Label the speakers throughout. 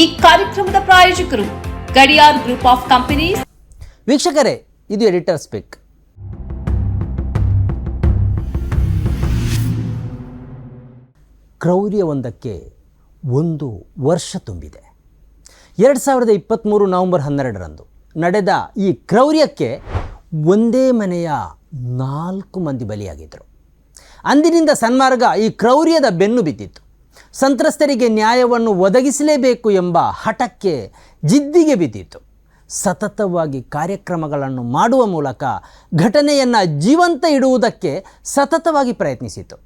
Speaker 1: ಈ ಕಾರ್ಯಕ್ರಮದ ಪ್ರಾಯೋಜಕರು ಗಡಿಯಾರ್ ಗ್ರೂಪ್ ಆಫ್ ಕಂಪನೀಸ್.
Speaker 2: ವೀಕ್ಷಕರೇ, ಇದು ಎಡಿಟರ್ ಸ್ಪೀಕ್. ಕ್ರೌರ್ಯವೊಂದಕ್ಕೆ ಒಂದು ವರ್ಷ ತುಂಬಿದೆ. ಎರಡು ಸಾವಿರದ ಇಪ್ಪತ್ತ್ಮೂರು ನವೆಂಬರ್ ಹನ್ನೆರಡರಂದು ನಡೆದ ಈ ಕ್ರೌರ್ಯಕ್ಕೆ ಒಂದೇ ಮನೆಯ ನಾಲ್ಕು ಮಂದಿ ಬಲಿಯಾಗಿದ್ದರು ಅಂದಿನಿಂದ ಸನ್ಮಾರ್ಗ ಈ ಕ್ರೌರ್ಯದ ಬೆನ್ನು ಬಿದ್ದಿತ್ತು. ಸಂತ್ರಸ್ತರಿಗೆ ನ್ಯಾಯವನ್ನು ಒದಗಿಸಲೇಬೇಕು ಎಂಬ ಹಠಕ್ಕೆ ಜಿದ್ದಿಗೆ ಬಿದ್ದಿತು ಸತತವಾಗಿ ಕಾರ್ಯಕ್ರಮಗಳನ್ನು ಮಾಡುವ ಮೂಲಕ ಘಟನೆಯನ್ನು ಜೀವಂತ ಇಡುವುದಕ್ಕೆ ಸತತವಾಗಿ ಪ್ರಯತ್ನಿಸಿತು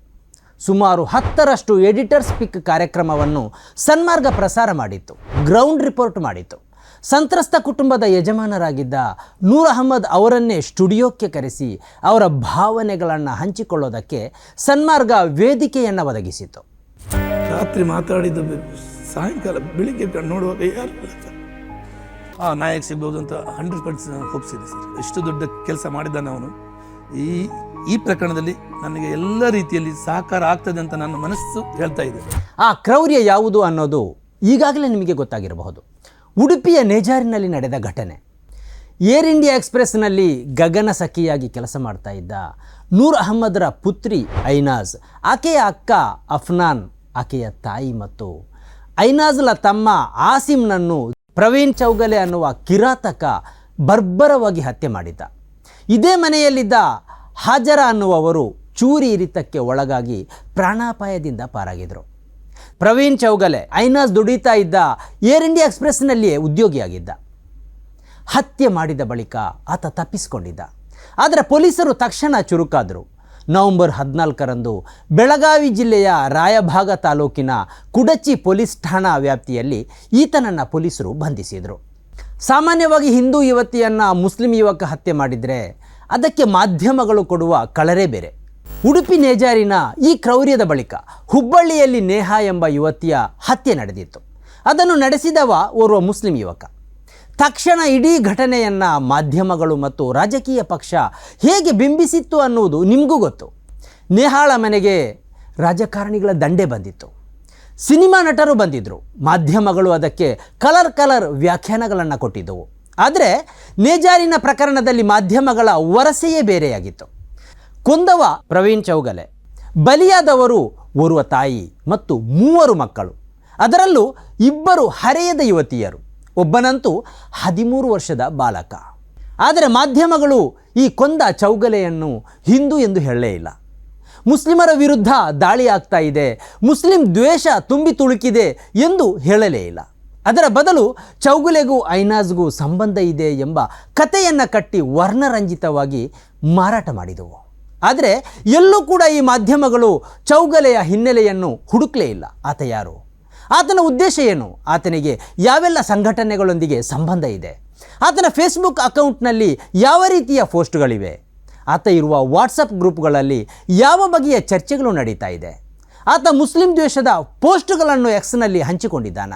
Speaker 2: ಸುಮಾರು ಹತ್ತರಷ್ಟು ಎಡಿಟರ್ಸ್ ಪಿಕ್ ಕಾರ್ಯಕ್ರಮವನ್ನು ಸನ್ಮಾರ್ಗ ಪ್ರಸಾರ ಮಾಡಿತ್ತು, ಗ್ರೌಂಡ್ ರಿಪೋರ್ಟ್ ಮಾಡಿತ್ತು. ಸಂತ್ರಸ್ತ ಕುಟುಂಬದ ಯಜಮಾನರಾಗಿದ್ದ ನೂರ್ ಅಹಮ್ಮದ್ ಅವರನ್ನೇ ಸ್ಟುಡಿಯೋಕ್ಕೆ ಕರೆಸಿ ಅವರ ಭಾವನೆಗಳನ್ನು ಹಂಚಿಕೊಳ್ಳೋದಕ್ಕೆ ಸನ್ಮಾರ್ಗ ವೇದಿಕೆಯನ್ನು ಒದಗಿಸಿತು
Speaker 3: ರಾತ್ರಿ ಮಾತಾಡಿದ್ದು ಸಾಯಂಕಾಲ ಬೆಳಿಗ್ಗೆ ಕಣ್ಣು ನೋಡುವಾಗ ಯಾರು ಆ ನಾಯಕ್ ಸಿಗ್ಬೋದು ಅಂತ ಹಂಡ್ರೆಡ್ ಪರ್ಸೆಂಟ್ ಹೋಪ್ಸ್ ಇದೆ ಸರ್. ಎಷ್ಟು ದೊಡ್ಡ ಕೆಲಸ ಮಾಡಿದ್ದಾನೆ ಅವನು. ಈ ಈ ಪ್ರಕರಣದಲ್ಲಿ ನನಗೆ ಎಲ್ಲ ರೀತಿಯಲ್ಲಿ ಸಹಕಾರ ಆಗ್ತದೆ ಅಂತ ನನ್ನ ಮನಸ್ಸು ಹೇಳ್ತಾ ಇದೆ.
Speaker 2: ಆ ಕ್ರೌರ್ಯ ಯಾವುದು ಅನ್ನೋದು ಈಗಾಗಲೇ ನಿಮಗೆ ಗೊತ್ತಾಗಿರಬಹುದು. ಉಡುಪಿಯ ನೇಜಾರಿನಲ್ಲಿ ನಡೆದ ಘಟನೆ. ಏರ್ ಇಂಡಿಯಾ ಎಕ್ಸ್ಪ್ರೆಸ್ನಲ್ಲಿ ಗಗನ ಸಖಿಯಾಗಿ ಕೆಲಸ ಮಾಡ್ತಾ ಇದ್ದ ನೂರ್ ಅಹಮ್ಮದ್ರ ಪುತ್ರಿ ಐನಾಜ್, ಆಕೆಯ ಅಕ್ಕ ಅಫ್ನಾನ್ ಆಕೆಯ ತಾಯಿ ಮತ್ತು ಐನಾಜ್ಲ ತಮ್ಮ ಆಸಿಮ್ನನ್ನು ಪ್ರವೀಣ್ ಚೌಗಲೆ ಅನ್ನುವ ಕಿರಾತಕ ಬರ್ಬರವಾಗಿ ಹತ್ಯೆ ಮಾಡಿದ್ದ. ಇದೇ ಮನೆಯಲ್ಲಿದ್ದ ಹಾಜರ ಅನ್ನುವವರು ಚೂರಿ ಇರಿತಕ್ಕೆ ಒಳಗಾಗಿ ಪ್ರಾಣಾಪಾಯದಿಂದ ಪಾರಾಗಿದ್ದರು ಪ್ರವೀಣ್ ಚೌಗಲೆ ಐನಾಜ್ ದುಡಿತಾ ಇದ್ದ ಏರ್ ಇಂಡಿಯಾ ಎಕ್ಸ್ಪ್ರೆಸ್ನಲ್ಲಿಯೇ ಉದ್ಯೋಗಿಯಾಗಿದ್ದ. ಹತ್ಯೆ ಮಾಡಿದ ಬಳಿಕ ಆತ ತಪ್ಪಿಸಿಕೊಂಡಿದ್ದ. ಆದರೆ ಪೊಲೀಸರು ತಕ್ಷಣ ಚುರುಕಾದರು. ನವೆಂಬರ್ ಹದಿನಾಲ್ಕರಂದು ಬೆಳಗಾವಿ ಜಿಲ್ಲೆಯ ರಾಯಭಾಗ ತಾಲೂಕಿನ ಕುಡಚಿ ಪೊಲೀಸ್ ಠಾಣಾ ವ್ಯಾಪ್ತಿಯಲ್ಲಿ ಈತನನ್ನು ಪೊಲೀಸರು ಬಂಧಿಸಿದರು. ಸಾಮಾನ್ಯವಾಗಿ ಹಿಂದೂ ಯುವತಿಯನ್ನು ಮುಸ್ಲಿಂ ಯುವಕ ಹತ್ಯೆ ಮಾಡಿದರೆ ಅದಕ್ಕೆ ಮಾಧ್ಯಮಗಳು ಕೊಡುವ ಕಳರೇ ಬೇರೆ. ಉಡುಪಿ ನೇಜಾರಿನ ಈ ಕ್ರೌರ್ಯದ ಬಳಿಕ ಹುಬ್ಬಳ್ಳಿಯಲ್ಲಿ ನೇಹಾ ಎಂಬ ಯುವತಿಯ ಹತ್ಯೆ ನಡೆದಿತ್ತು. ಅದನ್ನು ನಡೆಸಿದವ ಓರ್ವ ಮುಸ್ಲಿಂ ಯುವಕ. ತಕ್ಷಣ ಇಡೀ ಘಟನೆಯನ್ನು ಮಾಧ್ಯಮಗಳು ಮತ್ತು ರಾಜಕೀಯ ಪಕ್ಷ ಹೇಗೆ ಬಿಂಬಿಸಿತ್ತು ಅನ್ನುವುದು ನಿಮಗೂ ಗೊತ್ತು. ನೇಹಾಳ ಮನೆಗೆ ರಾಜಕಾರಣಿಗಳ ದಂಡೆ ಬಂದಿತ್ತು. ಸಿನಿಮಾ ನಟರು ಬಂದಿದ್ದರು ಮಾಧ್ಯಮಗಳು ಅದಕ್ಕೆ ಕಲರ್ ಕಲರ್ ವ್ಯಾಖ್ಯಾನಗಳನ್ನು ಕೊಟ್ಟಿದ್ದವು. ಆದರೆ ನೇಜಾರಿನ ಪ್ರಕರಣದಲ್ಲಿ ಮಾಧ್ಯಮಗಳ ವರಸೆಯೇ ಬೇರೆಯಾಗಿತ್ತು. ಕುಂದವ ಪ್ರವೀಣ್ ಚೌಗಲೆ, ಬಲಿಯಾದವರು ಓರ್ವ ತಾಯಿ ಮತ್ತು ಮೂವರು ಮಕ್ಕಳು. ಅದರಲ್ಲೂ ಇಬ್ಬರು ಹರೆಯದ ಯುವತಿಯರು. ಒಬ್ಬನಂತೂ ಹದಿಮೂರು ವರ್ಷದ ಬಾಲಕ. ಆದರೆ ಮಾಧ್ಯಮಗಳು ಈ ಕೊಂದ ಚೌಗಲೆಯನ್ನು ಹಿಂದೂ ಎಂದು ಹೇಳಲೇ ಇಲ್ಲ. ಮುಸ್ಲಿಮರ ವಿರುದ್ಧ ದಾಳಿ ಆಗ್ತಾ ಇದೆ, ಮುಸ್ಲಿಂ ದ್ವೇಷ ತುಂಬಿ ತುಳುಕಿದೆ ಎಂದು ಹೇಳಲೇ ಇಲ್ಲ. ಅದರ ಬದಲು ಚೌಗುಲೆಗೂ ಐನಾಜ್ಗೂ ಸಂಬಂಧ ಇದೆ ಎಂಬ ಕಥೆಯನ್ನು ಕಟ್ಟಿ ವರ್ಣರಂಜಿತವಾಗಿ ಮಾರಾಟ ಮಾಡಿದವು. ಆದರೆ ಎಲ್ಲೂ ಕೂಡ ಈ ಮಾಧ್ಯಮಗಳು ಚೌಗಲೆಯ ಹಿನ್ನೆಲೆಯನ್ನು ಹುಡುಕಲೇ ಇಲ್ಲ. ಆತ ಯಾರು? ಆತನ ಉದ್ದೇಶ ಏನು? ಆತನಿಗೆ ಯಾವೆಲ್ಲ ಸಂಘಟನೆಗಳೊಂದಿಗೆ ಸಂಬಂಧ ಇದೆ? ಆತನ ಫೇಸ್ಬುಕ್ ಅಕೌಂಟ್ನಲ್ಲಿ ಯಾವ ರೀತಿಯ ಪೋಸ್ಟ್ಗಳಿವೆ? ಆತ ಇರುವ ವಾಟ್ಸಪ್ ಗ್ರೂಪ್ಗಳಲ್ಲಿ ಯಾವ ಬಗೆಯ ಚರ್ಚೆಗಳು ನಡೀತಾ ಇದೆ? ಆತ ಮುಸ್ಲಿಂ ದ್ವೇಷದ ಪೋಸ್ಟ್ಗಳನ್ನು ಎಕ್ಸ್ನಲ್ಲಿ ಹಂಚಿಕೊಂಡಿದ್ದಾನ?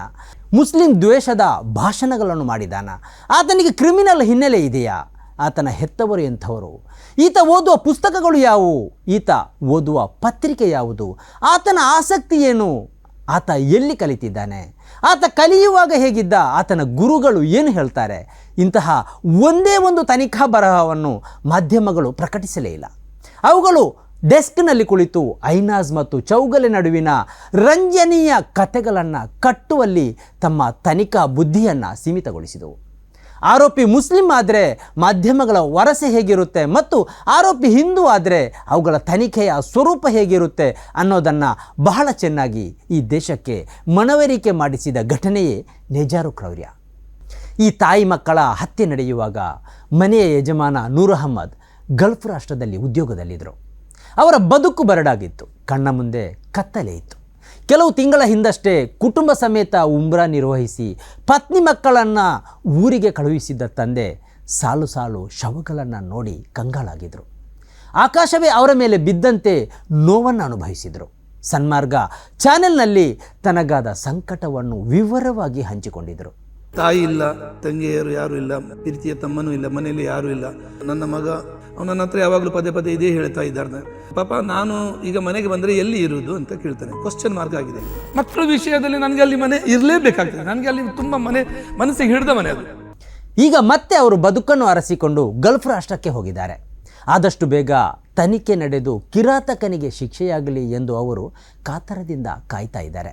Speaker 2: ಮುಸ್ಲಿಂ ದ್ವೇಷದ ಭಾಷಣಗಳನ್ನು ಮಾಡಿದಾನ ಆತನಿಗೆ ಕ್ರಿಮಿನಲ್ ಹಿನ್ನೆಲೆ ಇದೆಯಾ? ಆತನ ಹೆತ್ತವರು ಎಂಥವರು? ಈತ ಓದುವ ಪುಸ್ತಕಗಳು ಯಾವುವು? ಈತ ಓದುವ ಪತ್ರಿಕೆ ಯಾವುದು? ಆತನ ಆಸಕ್ತಿ ಏನು? ಆತ ಎಲ್ಲಿ ಕಲಿತಿದ್ದಾನೆ? ಆತ ಕಲಿಯುವಾಗ ಹೇಗಿದ್ದ? ಆತನ ಗುರುಗಳು ಏನು ಹೇಳ್ತಾರೆ? ಇಂತಹ ಒಂದೇ ಒಂದು ತನಿಖಾ ಬರಹವನ್ನು ಮಾಧ್ಯಮಗಳು ಪ್ರಕಟಿಸಲೇ ಇಲ್ಲ. ಅವುಗಳು ಡೆಸ್ಕ್ನಲ್ಲಿ ಕುಳಿತು ಐನಾಜ್ ಮತ್ತು ಚೌಗಲೆ ನಡುವಿನ ರಂಜನೀಯ ಕಥೆಗಳನ್ನು ಕಟ್ಟುವಲ್ಲಿ ತಮ್ಮ ತನಿಖಾ ಬುದ್ಧಿಯನ್ನು ಸೀಮಿತಗೊಳಿಸಿದವು. ಆರೋಪಿ ಮುಸ್ಲಿಂ ಆದರೆ ಮಾಧ್ಯಮಗಳ ವರಸೆ ಹೇಗಿರುತ್ತೆ ಮತ್ತು ಆರೋಪಿ ಹಿಂದೂ ಆದರೆ ಅವುಗಳ ತನಿಖೆಯ ಸ್ವರೂಪ ಹೇಗಿರುತ್ತೆ ಅನ್ನೋದನ್ನು ಬಹಳ ಚೆನ್ನಾಗಿ ಈ ದೇಶಕ್ಕೆ ಮನವರಿಕೆ ಮಾಡಿಸಿದ ಘಟನೆಯೇ ನೇಜಾರು ಕ್ರೌರ್ಯ. ಈ ತಾಯಿ ಮಕ್ಕಳ ಹತ್ಯೆ ನಡೆಯುವಾಗ ಮನೆಯ ಯಜಮಾನ ನೂರ್ ಅಹಮ್ಮದ್ ಗಲ್ಫ್ ರಾಷ್ಟ್ರದಲ್ಲಿ ಉದ್ಯೋಗದಲ್ಲಿದ್ದರು ಅವರ ಬದುಕು ಬರಡಾಗಿತ್ತು. ಕಣ್ಣ ಮುಂದೆ ಕತ್ತಲೆ ಇತ್ತು. ಕೆಲವು ತಿಂಗಳ ಹಿಂದಷ್ಟೇ ಕುಟುಂಬ ಸಮೇತ ಉಮ್ರ ನಿರ್ವಹಿಸಿ ಪತ್ನಿ ಮಕ್ಕಳನ್ನು ಊರಿಗೆ ಕಳುಹಿಸಿದ್ದ ತಂದೆ ಸಾಲು ಸಾಲು ಶವಗಳನ್ನು ನೋಡಿ ಕಂಗಾಲಾಗಿದ್ದರು ಆಕಾಶವೇ ಅವರ ಮೇಲೆ ಬಿದ್ದಂತೆ ನೋವನ್ನು ಅನುಭವಿಸಿದರು. ಸನ್ಮಾರ್ಗ ಚಾನೆಲ್ನಲ್ಲಿ ತನಗಾದ ಸಂಕಟವನ್ನು ವಿವರವಾಗಿ ಹಂಚಿಕೊಂಡಿದ್ದರು
Speaker 3: ತಾಯಿ ಇಲ್ಲ, ತಂಗಿಯರು ಯಾರು ಇಲ್ಲ, ಪ್ರೀತಿಯ ತಮ್ಮನೂ ಇಲ್ಲ, ಮನೆಯಲ್ಲಿ ಯಾರೂ ಇಲ್ಲ. ನನ್ನ ಮಗ ಅವನು ನನ್ನ ಹತ್ರ ಯಾವಾಗಲೂ ಪದೇ ಪದೇ ಇದೇ ಹೇಳ್ತಾ ಇದ್ದಾರೆ ಪಾಪ ನಾನು ಈಗ ಮನೆಗೆ ಬಂದರೆ ಎಲ್ಲಿ ಇರುವುದು ಅಂತ ಕೇಳ್ತಾನೆ. ಕ್ವಶನ್ ಮಾರ್ಕ್ ಆಗಿದೆ. ಮಕ್ಕಳ ವಿಷಯದಲ್ಲಿ ನನಗೆ ಅಲ್ಲಿ ಮನೆ ಇರಲೇಬೇಕಾಗ್ತದೆ. ನನಗೆ ಅಲ್ಲಿ ತುಂಬ ಮನೆ, ಮನಸ್ಸಿಗೆ ಹಿಡಿದ ಮನೆ ಅದು.
Speaker 2: ಈಗ ಮತ್ತೆ ಅವರು ಬದುಕನ್ನು ಅರಸಿಕೊಂಡು ಗಲ್ಫ್ ರಾಷ್ಟ್ರಕ್ಕೆ ಹೋಗಿದ್ದಾರೆ. ಆದಷ್ಟು ಬೇಗ ತನಿಖೆ ನಡೆದು ಕಿರಾತಕನಿಗೆ ಶಿಕ್ಷೆಯಾಗಲಿ ಎಂದು ಅವರು ಕಾತರದಿಂದ ಕಾಯ್ತಾ ಇದ್ದಾರೆ.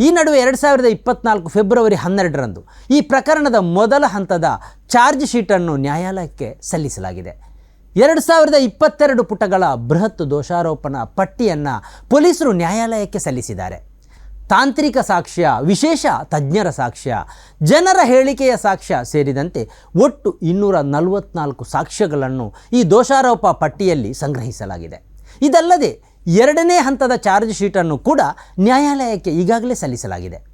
Speaker 2: ಈ ನಡುವೆ ಎರಡು ಸಾವಿರದ ಇಪ್ಪತ್ನಾಲ್ಕು ಫೆಬ್ರವರಿ ಹನ್ನೆರಡರಂದು ಈ ಪ್ರಕರಣದ ಮೊದಲ ಹಂತದ ಚಾರ್ಜ್ ಶೀಟನ್ನು ನ್ಯಾಯಾಲಯಕ್ಕೆ ಸಲ್ಲಿಸಲಾಗಿದೆ. ಎರಡು ಸಾವಿರದ ಇಪ್ಪತ್ತೆರಡು ಪುಟಗಳ ಬೃಹತ್ ದೋಷಾರೋಪಣ ಪಟ್ಟಿಯನ್ನು ಪೊಲೀಸರು ನ್ಯಾಯಾಲಯಕ್ಕೆ ಸಲ್ಲಿಸಿದ್ದಾರೆ. ತಾಂತ್ರಿಕ ಸಾಕ್ಷ್ಯ, ವಿಶೇಷ ತಜ್ಞರ ಸಾಕ್ಷ್ಯ, ಜನರ ಹೇಳಿಕೆಯ ಸಾಕ್ಷ್ಯ ಸೇರಿದಂತೆ ಒಟ್ಟು ಇನ್ನೂರ ನಲವತ್ನಾಲ್ಕು ಸಾಕ್ಷ್ಯಗಳನ್ನು ಈ ದೋಷಾರೋಪ ಪಟ್ಟಿಯಲ್ಲಿ ಸಂಗ್ರಹಿಸಲಾಗಿದೆ. ಇದಲ್ಲದೆ ಎರಡನೇ ಹಂತದ ಚಾರ್ಜ್ ಶೀಟನ್ನು ಕೂಡ ನ್ಯಾಯಾಲಯಕ್ಕೆ ಈಗಾಗಲೇ ಸಲ್ಲಿಸಲಾಗಿದೆ.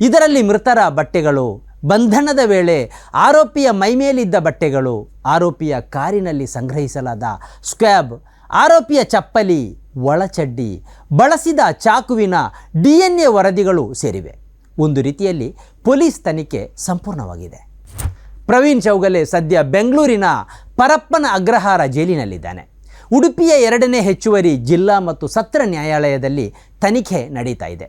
Speaker 2: ಇದರಲ್ಲಿ ಮೃತರ ಬಟ್ಟೆಗಳು, ಬಂಧನದ ವೇಳೆ ಆರೋಪಿಯ ಮೈಮೇಲಿದ್ದ ಬಟ್ಟೆಗಳು ಆರೋಪಿಯ ಕಾರಿನಲ್ಲಿ ಸಂಗ್ರಹಿಸಲಾದ ಸ್ಕ್ಯಾಬ್, ಆರೋಪಿಯ ಚಪ್ಪಲಿ, ಒಳಚಡ್ಡಿ, ಬಳಸಿದ ಚಾಕುವಿನ ಡಿ ಎನ್ ಎ ವರದಿಗಳು ಸೇರಿವೆ. ಒಂದು ರೀತಿಯಲ್ಲಿ ಪೊಲೀಸ್ ತನಿಖೆ ಸಂಪೂರ್ಣವಾಗಿದೆ. ಪ್ರವೀಣ್ ಚೌಗಲೆ ಸದ್ಯ ಬೆಂಗಳೂರಿನ ಪರಪ್ಪನ ಅಗ್ರಹಾರ ಜೈಲಿನಲ್ಲಿದ್ದಾನೆ. ಉಡುಪಿಯ ಎರಡನೇ ಹೆಚ್ಚುವರಿ ಜಿಲ್ಲಾ ಮತ್ತು ಸತ್ರ ನ್ಯಾಯಾಲಯದಲ್ಲಿ ತನಿಖೆ ನಡೀತಾ ಇದೆ.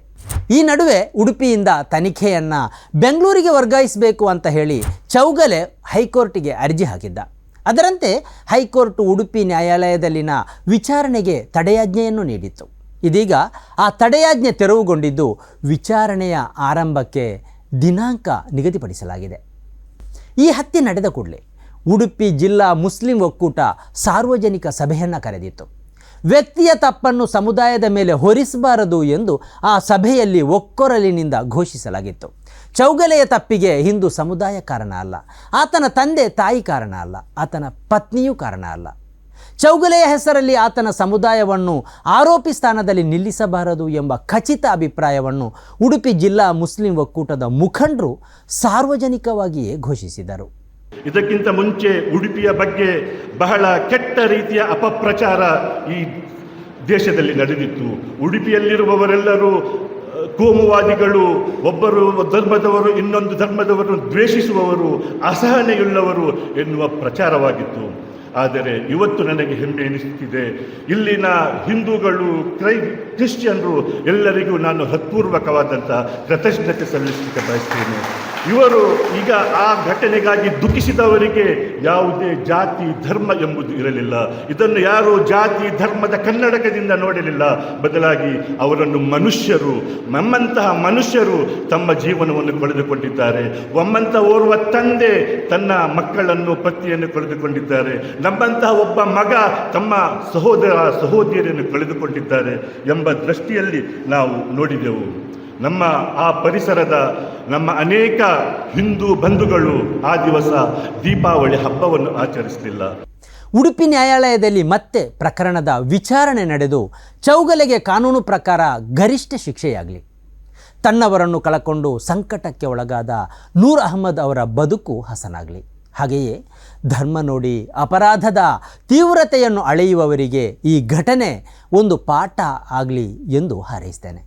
Speaker 2: ಈ ನಡುವೆ ಉಡುಪಿಯಿಂದ ತನಿಖೆಯನ್ನು ಬೆಂಗಳೂರಿಗೆ ವರ್ಗಾಯಿಸಬೇಕು ಅಂತ ಹೇಳಿ ಚೌಗಲೆ ಹೈಕೋರ್ಟಿಗೆ ಅರ್ಜಿ ಹಾಕಿದ್ದ. ಅದರಂತೆ ಹೈಕೋರ್ಟ್ ಉಡುಪಿ ನ್ಯಾಯಾಲಯದಲ್ಲಿನ ವಿಚಾರಣೆಗೆ ತಡೆಯಾಜ್ಞೆಯನ್ನು ನೀಡಿತ್ತು. ಇದೀಗ ಆ ತಡೆಯಾಜ್ಞೆ ತೆರವುಗೊಂಡಿದ್ದು ವಿಚಾರಣೆಯ ಆರಂಭಕ್ಕೆ ದಿನಾಂಕ ನಿಗದಿಪಡಿಸಲಾಗಿದೆ. ಈ ಹತ್ಯೆ ನಡೆದ ಕೂಡಲೇ ಉಡುಪಿ ಜಿಲ್ಲಾ ಮುಸ್ಲಿಂ ಒಕ್ಕೂಟ ಸಾರ್ವಜನಿಕ ಸಭೆಯನ್ನು ಕರೆದಿತ್ತು. ವ್ಯಕ್ತಿಯ ತಪ್ಪನ್ನು ಸಮುದಾಯದ ಮೇಲೆ ಹೊರಿಸಬಾರದು ಎಂದು ಆ ಸಭೆಯಲ್ಲಿ ಒಕ್ಕೊರಲಿನಿಂದ ಘೋಷಿಸಲಾಗಿತ್ತು. ಚೌಗಲೆಯ ತಪ್ಪಿಗೆ ಹಿಂದೂ ಸಮುದಾಯ ಕಾರಣ ಅಲ್ಲ. ಆತನ ತಂದೆ ತಾಯಿ ಕಾರಣ ಅಲ್ಲ. ಆತನ ಪತ್ನಿಯೂ ಕಾರಣ ಅಲ್ಲ. ಚೌಗಲೆಯ ಹೆಸರಲ್ಲಿ ಆತನ ಸಮುದಾಯವನ್ನು ಆರೋಪಿ ಸ್ಥಾನದಲ್ಲಿ ನಿಲ್ಲಿಸಬಾರದು ಎಂಬ ಖಚಿತ ಅಭಿಪ್ರಾಯವನ್ನು ಉಡುಪಿ ಜಿಲ್ಲಾ ಮುಸ್ಲಿಂ ಒಕ್ಕೂಟದ ಮುಖಂಡರು ಸಾರ್ವಜನಿಕವಾಗಿಯೇ ಘೋಷಿಸಿದರು.
Speaker 4: ಇದಕ್ಕಿಂತ ಮುಂಚೆ ಉಡುಪಿಯ ಬಗ್ಗೆ ಬಹಳ ಕೆಟ್ಟ ರೀತಿಯ ಅಪಪ್ರಚಾರ ಈ ದೇಶದಲ್ಲಿ ನಡೆದಿತ್ತು. ಉಡುಪಿಯಲ್ಲಿರುವವರೆಲ್ಲರೂ ಕೋಮುವಾದಿಗಳು, ಒಬ್ಬರು ಧರ್ಮದವರು, ಇನ್ನೊಂದು ಧರ್ಮದವರನ್ನು ದ್ವೇಷಿಸುವವರು, ಅಸಹನೆಯುಳ್ಳವರು ಎನ್ನುವ ಪ್ರಚಾರವಾಗಿತ್ತು. ಆದರೆ ಇವತ್ತು ನನಗೆ ಹೆಮ್ಮೆ ಎನಿಸುತ್ತಿದೆ. ಇಲ್ಲಿನ ಹಿಂದೂಗಳು, ಕ್ರೈ, ಕ್ರಿಶ್ಚಿಯನ್ರು ಎಲ್ಲರಿಗೂ ನಾನು ಹತ್ಪೂರ್ವಕವಾದಂಥ ಕೃತಜ್ಞತೆ ಸಲ್ಲಿಸಲಿಕ್ಕೆ ಬಯಸ್ತೇನೆ ಇವರು ಈಗ ಆ ಘಟನೆಗಾಗಿ ದುಃಖಿಸಿದವರಿಗೆ ಯಾವುದೇ ಜಾತಿ, ಧರ್ಮ ಎಂಬುದು ಇರಲಿಲ್ಲ. ಇದನ್ನು ಯಾರು ಜಾತಿ, ಧರ್ಮದ ಕನ್ನಡಕದಿಂದ ನೋಡಲಿಲ್ಲ. ಬದಲಾಗಿ ಅವರನ್ನು ಮನುಷ್ಯರು, ನಮ್ಮಂತಹ ಮನುಷ್ಯರು ತಮ್ಮ ಜೀವನವನ್ನು ಕಳೆದುಕೊಂಡಿದ್ದಾರೆ. ಒಮ್ಮಂತ ಓರ್ವ ತಂದೆ ತನ್ನ ಮಕ್ಕಳನ್ನು ಪತಿಯನ್ನು ಕಳೆದುಕೊಂಡಿದ್ದಾರೆ. ನಮ್ಮಂತಹ ಒಬ್ಬ ಮಗ ತಮ್ಮ ಸಹೋದರ, ಸಹೋದರಿಯನ್ನು ಕಳೆದುಕೊಂಡಿದ್ದಾರೆ ಎಂಬ ದೃಷ್ಟಿಯಲ್ಲಿ ನಾವು ನೋಡಿದೆವು. ನಮ್ಮ ಆ ಪರಿಸರದ ನಮ್ಮ ಅನೇಕ ಹಿಂದೂ ಬಂಧುಗಳು ಆ ದಿವಸ ದೀಪಾವಳಿ ಹಬ್ಬವನ್ನು ಆಚರಿಸಲಿಲ್ಲ.
Speaker 2: ಉಡುಪಿ ನ್ಯಾಯಾಲಯದಲ್ಲಿ ಮತ್ತೆ ಪ್ರಕರಣದ ವಿಚಾರಣೆ ನಡೆದು ಚೌಗಲೆಗೆ ಕಾನೂನು ಪ್ರಕಾರ ಗರಿಷ್ಠ ಶಿಕ್ಷೆಯಾಗಲಿ. ತನ್ನವರನ್ನು ಕಳಕೊಂಡು ಸಂಕಟಕ್ಕೆ ಒಳಗಾದ ನೂರ್ ಅಹಮದ್ ಅವರ ಬದುಕು ಹಸನಾಗಲಿ. ಹಾಗೆಯೇ ಧರ್ಮ ನೋಡಿ ಅಪರಾಧದ ತೀವ್ರತೆಯನ್ನು ಅಳೆಯುವವರಿಗೆ ಈ ಘಟನೆ ಒಂದು ಪಾಠ ಆಗಲಿ ಎಂದು ಹಾರೈಸ್ತೇನೆ.